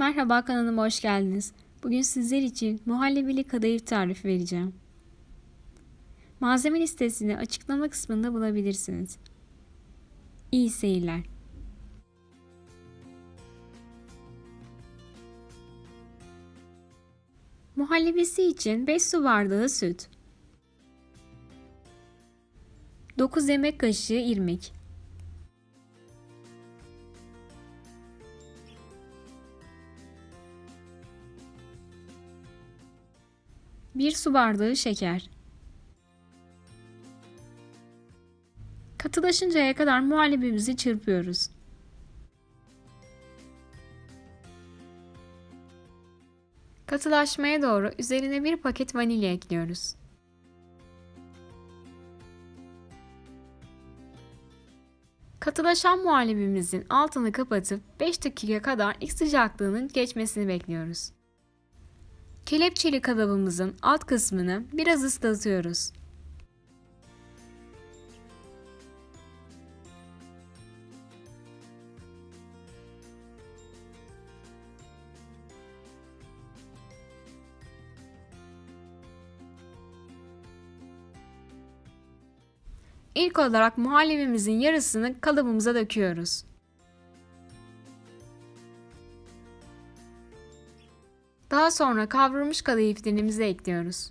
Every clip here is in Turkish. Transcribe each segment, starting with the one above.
Merhaba kanalıma hoş geldiniz. Bugün sizler için muhallebili kadayıf tarifi vereceğim. Malzeme listesini açıklama kısmında bulabilirsiniz. İyi seyirler. Muhallebisi için 5 su bardağı süt, 9 yemek kaşığı irmik, 1 su bardağı şeker. Katılaşıncaya kadar muhallebimizi çırpıyoruz. Katılaşmaya doğru üzerine bir paket vanilya ekliyoruz. Katılaşan muhallebimizin altını kapatıp 5 dakika kadar ilk sıcaklığının geçmesini bekliyoruz. Kelepçeli kalıbımızın alt kısmını biraz ıslatıyoruz. İlk olarak muhallebimizin yarısını kalıbımıza döküyoruz. Daha sonra kavrulmuş kadayıflarımızı ekliyoruz.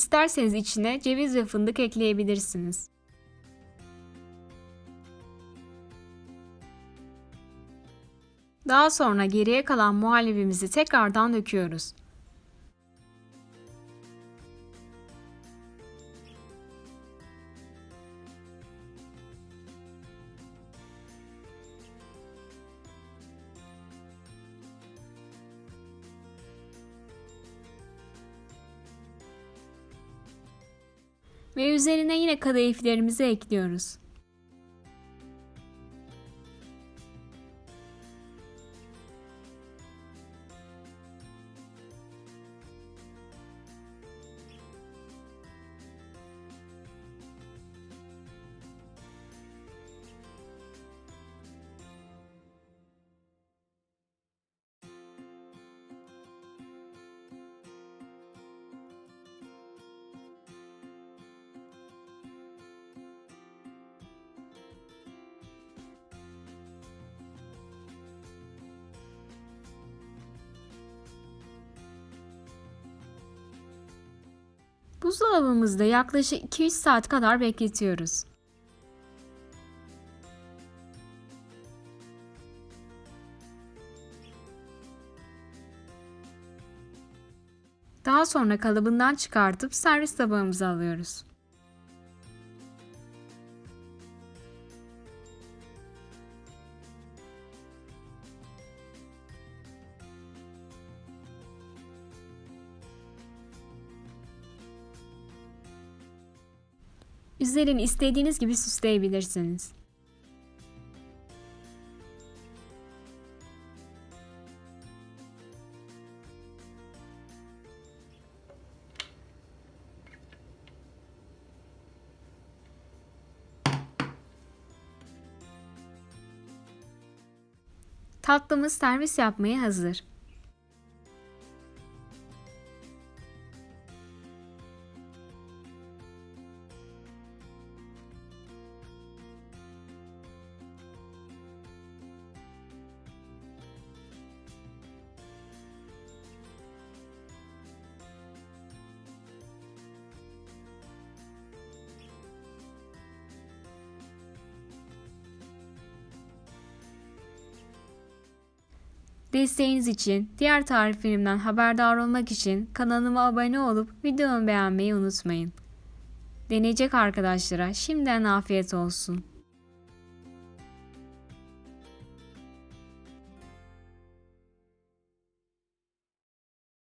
İsterseniz içine ceviz ve fındık ekleyebilirsiniz. Daha sonra geriye kalan muhallebimizi tekrardan döküyoruz. Ve üzerine yine kadayıflarımızı ekliyoruz. Buzdolabımızda yaklaşık 2-3 saat kadar bekletiyoruz. Daha sonra kalıbından çıkartıp servis tabağımıza alıyoruz. Üzerini istediğiniz gibi süsleyebilirsiniz. Tatlımız servis yapmaya hazır. Desteğiniz için, diğer tariflerimden haberdar olmak için kanalıma abone olup videomu beğenmeyi unutmayın. Deneyecek arkadaşlara şimdiden afiyet olsun.